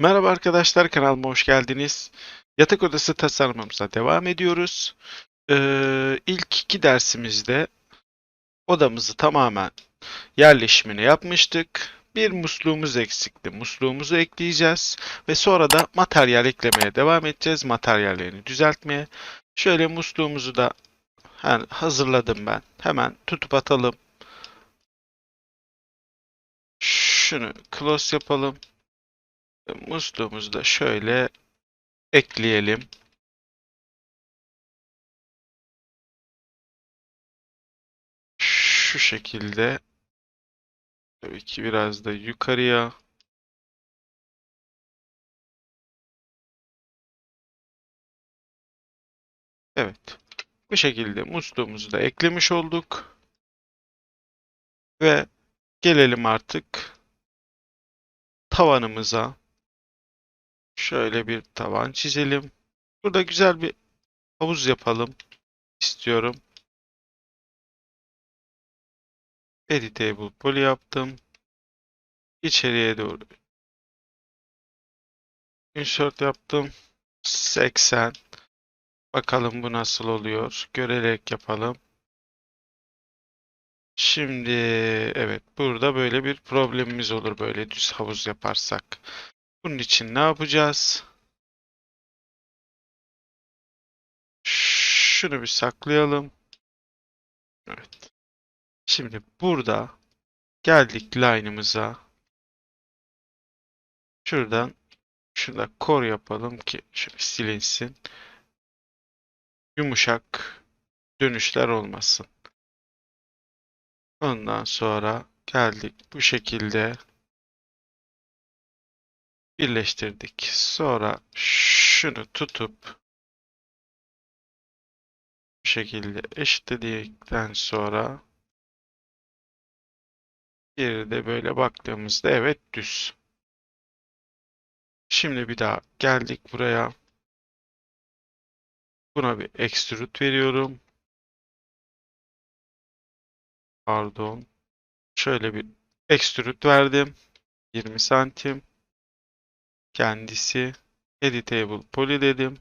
Merhaba arkadaşlar kanalıma hoş geldiniz. Yatak odası tasarımımıza devam ediyoruz. Ee, ilk iki dersimizde odamızı tamamen yerleşimini yapmıştık. Bir musluğumuz eksikti. Musluğumuzu ekleyeceğiz ve sonra da materyal eklemeye devam edeceğiz. Materyallerini düzeltmeye. Şöyle musluğumuzu da ha- hazırladım ben. Hemen tutup atalım. Şunu close yapalım. Musluğumuzu da şöyle ekleyelim. Şu şekilde. Tabii ki biraz da yukarıya. Evet. Bu şekilde musluğumuzu da eklemiş olduk. Ve gelelim artık tavanımıza. Şöyle bir tavan çizelim. Burada güzel bir havuz yapalım istiyorum. Editable poly yaptım. İçeriye doğru insert yaptım. 80. Bakalım bu nasıl oluyor. Görerek yapalım. Şimdi evet burada böyle bir problemimiz olur böyle düz havuz yaparsak. Bunun için ne yapacağız? Şunu bir saklayalım. Evet. Şimdi burada geldik line'ımıza. Şuradan şurada core yapalım ki şöyle silinsin. Yumuşak dönüşler olmasın. Ondan sonra geldik bu şekilde birleştirdik. Sonra şunu tutup bu şekilde eşitledikten sonra geri de böyle baktığımızda evet düz. Şimdi bir daha geldik buraya. Buna bir extrude veriyorum. Pardon. Şöyle bir extrude verdim. 20 santim. Kendisi editable poly dedim.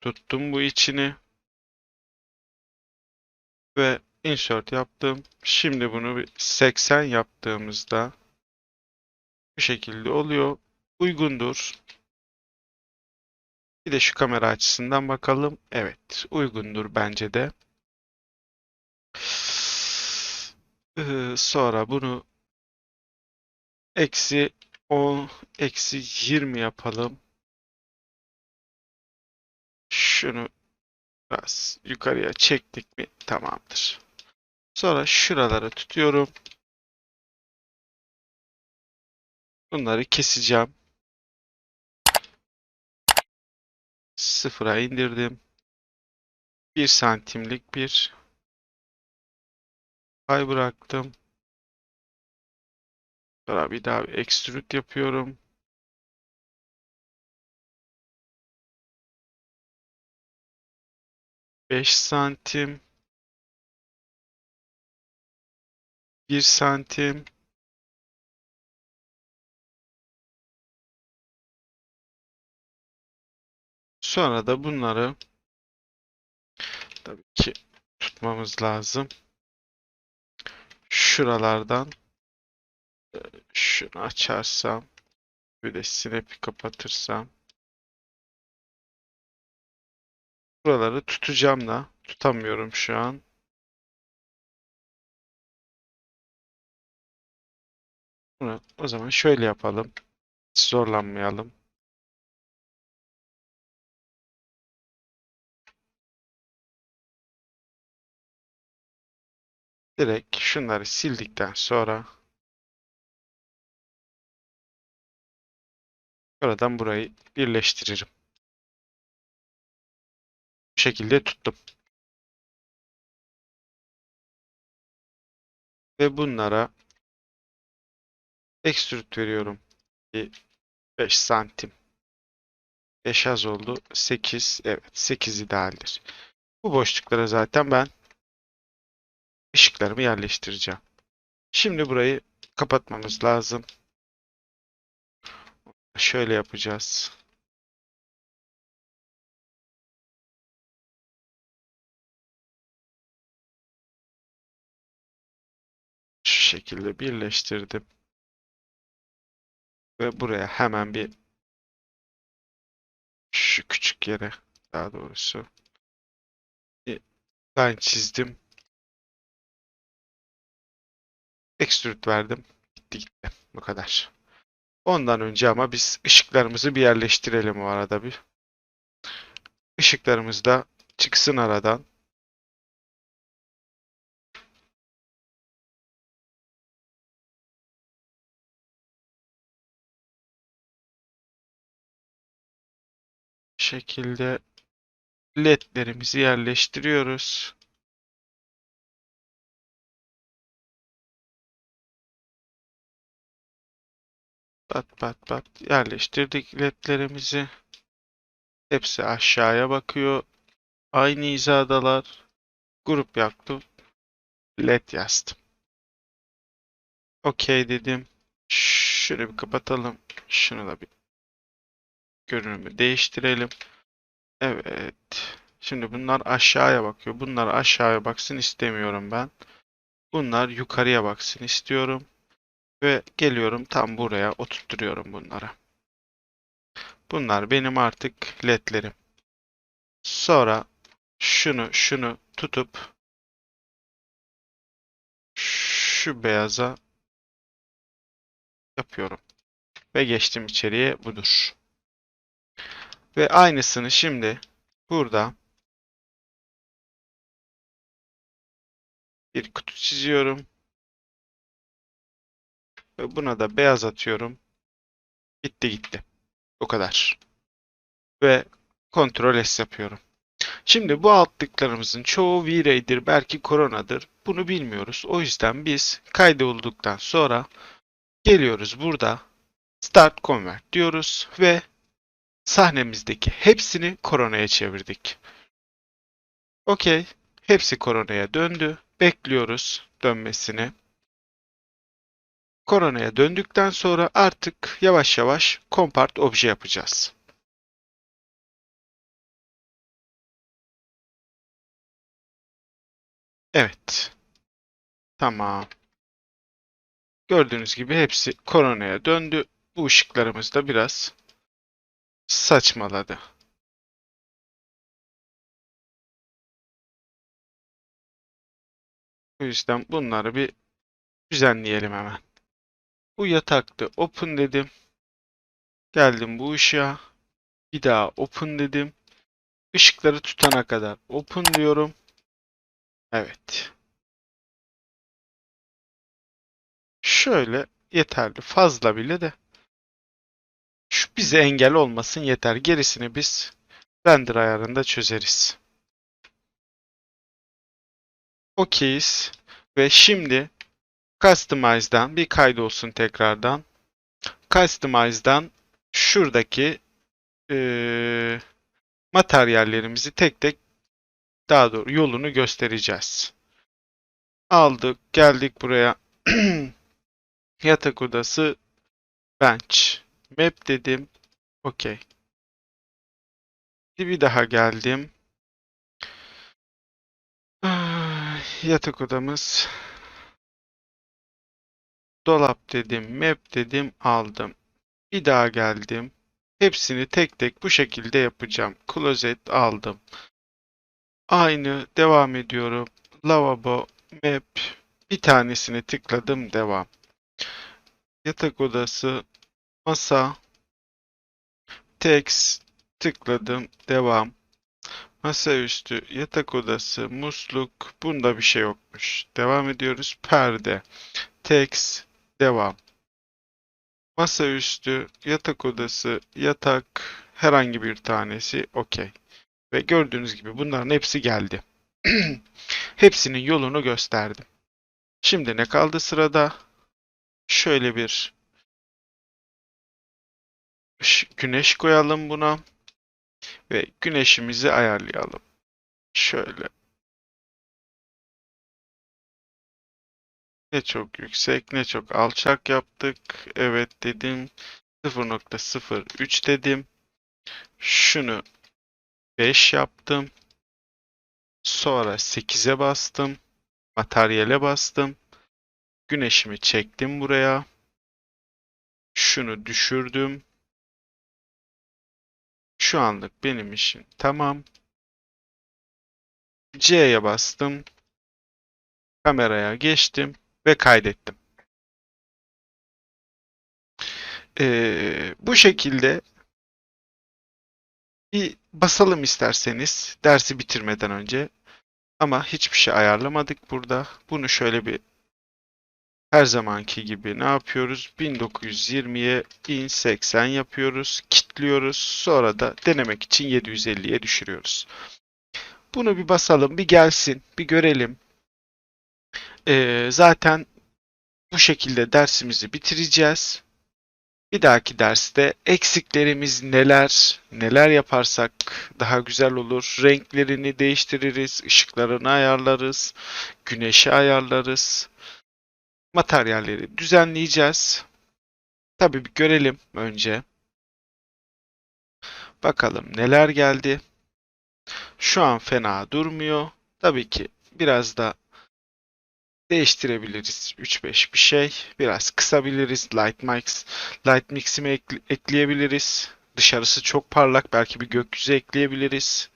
Tuttum bu içini. Ve insert yaptım. Şimdi bunu bir 80 yaptığımızda bu şekilde oluyor. Uygundur. Bir de şu kamera açısından bakalım. Evet, uygundur bence de. Ee, sonra bunu eksi 10, eksi 20 yapalım. Şunu biraz yukarıya çektik mi tamamdır. Sonra şuraları tutuyorum. Bunları keseceğim. Sıfıra indirdim. 1 santimlik bir pay bıraktım. Sonra bir daha bir extrude yapıyorum. Beş santim. Bir santim. Sonra da bunları tabii ki tutmamız lazım. Şuralardan şunu açarsam bir de snap'i kapatırsam buraları tutacağım da tutamıyorum şu an. O zaman şöyle yapalım. Zorlanmayalım. Direkt şunları sildikten sonra buradan burayı birleştiririm. Bu şekilde tuttum. Ve bunlara extrude veriyorum. Bir 5 santim. 5 az oldu. 8. Evet 8 idealdir. Bu boşluklara zaten ben ışıklarımı yerleştireceğim. Şimdi burayı kapatmamız lazım. Şöyle yapacağız. Şu şekilde birleştirdim. Ve buraya hemen bir şu küçük yere daha doğrusu bir line çizdim. Extrude verdim. Gitti gitti. Bu kadar. Ondan önce ama biz ışıklarımızı bir yerleştirelim o arada bir. Işıklarımız da çıksın aradan. şekilde ledlerimizi yerleştiriyoruz. Bat bat bat yerleştirdik ledlerimizi. Hepsi aşağıya bakıyor. Aynı hizadalar. Grup yaptım. Led yazdım. Okey dedim. Şunu bir kapatalım. Şunu da bir görünümü değiştirelim. Evet. Şimdi bunlar aşağıya bakıyor. Bunlar aşağıya baksın istemiyorum ben. Bunlar yukarıya baksın istiyorum. Ve geliyorum tam buraya oturtturuyorum bunları. Bunlar benim artık ledlerim. Sonra şunu şunu tutup şu beyaza yapıyorum. Ve geçtim içeriye budur. Ve aynısını şimdi burada bir kutu çiziyorum. Ve buna da beyaz atıyorum. Bitti gitti. O kadar. Ve Ctrl S yapıyorum. Şimdi bu altlıklarımızın çoğu V-Ray'dir, belki Corona'dır. Bunu bilmiyoruz. O yüzden biz kaydolduktan sonra geliyoruz burada Start Convert diyoruz ve sahnemizdeki hepsini Corona'ya çevirdik. Okey. Hepsi Corona'ya döndü. Bekliyoruz dönmesini. Corona'ya döndükten sonra artık yavaş yavaş Compart obje yapacağız. Evet. Tamam. Gördüğünüz gibi hepsi Corona'ya döndü. Bu ışıklarımız da biraz saçmaladı. O yüzden bunları bir düzenleyelim hemen. Bu yataktı. Open dedim. Geldim bu ışığa. Bir daha open dedim. Işıkları tutana kadar open diyorum. Evet. Şöyle yeterli. Fazla bile de. Şu bize engel olmasın yeter. Gerisini biz render ayarında çözeriz. Okeyiz. Ve şimdi Customize'dan bir kaydolsun tekrardan. Customize'dan şuradaki e, materyallerimizi tek tek daha doğru yolunu göstereceğiz. Aldık, geldik buraya. Yatak odası bench. Map dedim. Okey. Bir daha geldim. Yatak odamız. Dolap dedim, map dedim, aldım. Bir daha geldim. Hepsini tek tek bu şekilde yapacağım. Closet aldım. Aynı devam ediyorum. Lavabo, map. Bir tanesini tıkladım, devam. Yatak odası, masa, text tıkladım, devam. Masaüstü, yatak odası, musluk. Bunda bir şey yokmuş. Devam ediyoruz. Perde, text, devam. Masaüstü, yatak odası, yatak herhangi bir tanesi okey. Ve gördüğünüz gibi bunların hepsi geldi. Hepsinin yolunu gösterdim. Şimdi ne kaldı sırada? Şöyle bir güneş koyalım buna. Ve güneşimizi ayarlayalım. Şöyle. Ne çok yüksek ne çok alçak yaptık. Evet dedim. 0.03 dedim. Şunu 5 yaptım. Sonra 8'e bastım. Materyale bastım. Güneşimi çektim buraya. Şunu düşürdüm. Şu anlık benim işim tamam. C'ye bastım. Kameraya geçtim ve kaydettim. Ee, bu şekilde bir basalım isterseniz dersi bitirmeden önce. Ama hiçbir şey ayarlamadık burada. Bunu şöyle bir her zamanki gibi ne yapıyoruz? 1920'ye 1080 yapıyoruz. Kitliyoruz. Sonra da denemek için 750'ye düşürüyoruz. Bunu bir basalım, bir gelsin, bir görelim. Ee, zaten bu şekilde dersimizi bitireceğiz. Bir dahaki derste eksiklerimiz neler, neler yaparsak daha güzel olur. Renklerini değiştiririz, ışıklarını ayarlarız, güneşi ayarlarız. Materyalleri düzenleyeceğiz. Tabii bir görelim önce. Bakalım neler geldi. Şu an fena durmuyor. Tabii ki biraz da değiştirebiliriz 3-5 bir şey. Biraz kısabiliriz. Light mix, light mix'imi ekle- ekleyebiliriz. Dışarısı çok parlak. Belki bir gökyüzü ekleyebiliriz.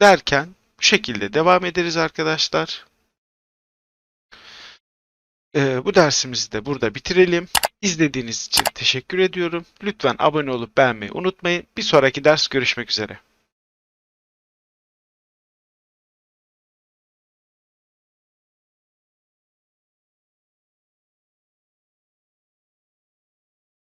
Derken bu şekilde devam ederiz arkadaşlar. Ee, bu dersimizi de burada bitirelim. İzlediğiniz için teşekkür ediyorum. Lütfen abone olup beğenmeyi unutmayın. Bir sonraki ders görüşmek üzere.